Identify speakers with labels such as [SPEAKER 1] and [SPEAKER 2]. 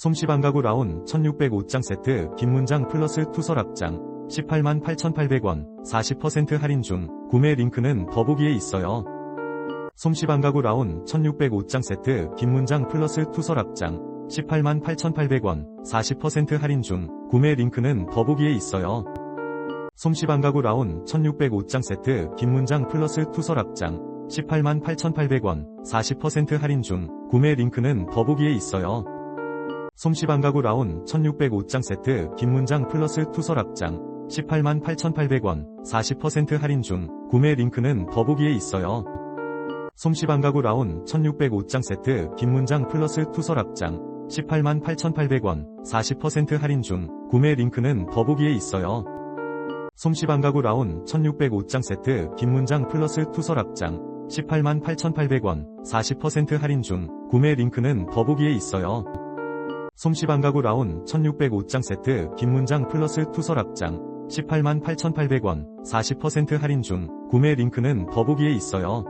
[SPEAKER 1] 솜씨방 가구 라운 1605장 세트 긴 문장 플러스 투설 앞장 18만 8,800원 40% 할인 중 구매 링크는 더보기에 있어요. 솜씨방 가구 라운 1605장 세트 긴 문장 플러스 투설 앞장 18만 8,800원 40% 할인 중 구매 링크는 더보기에 있어요. 솜씨방 가구 라운 1605장 세트 긴 문장 플러스 투설 앞장 18만 8,800원 40% 할인 중 구매 링크는 더보기에 있어요. 솜씨방 가구 라운 1605장 세트 긴 문장 플러스 투설 앞장 18만 8,800원 40% 할인 중 구매 링크는 더보기에 있어요. 솜씨방 가구 라운 1605장 세트 긴 문장 플러스 투설 앞장 18만 8,800원 40% 할인 중 구매 링크는 더보기에 있어요. 솜씨방 가구 라운 1605장 세트 긴 문장 플러스 투설 앞장 18만 8,800원 40% 할인 중 구매 링크는 더보기에 있어요. 솜씨방 가구 라운 1605장 세트 긴 문장 플러스 투설 앞장 18만 8,800원 40% 할인 중 구매 링크는 더보기에 있어요.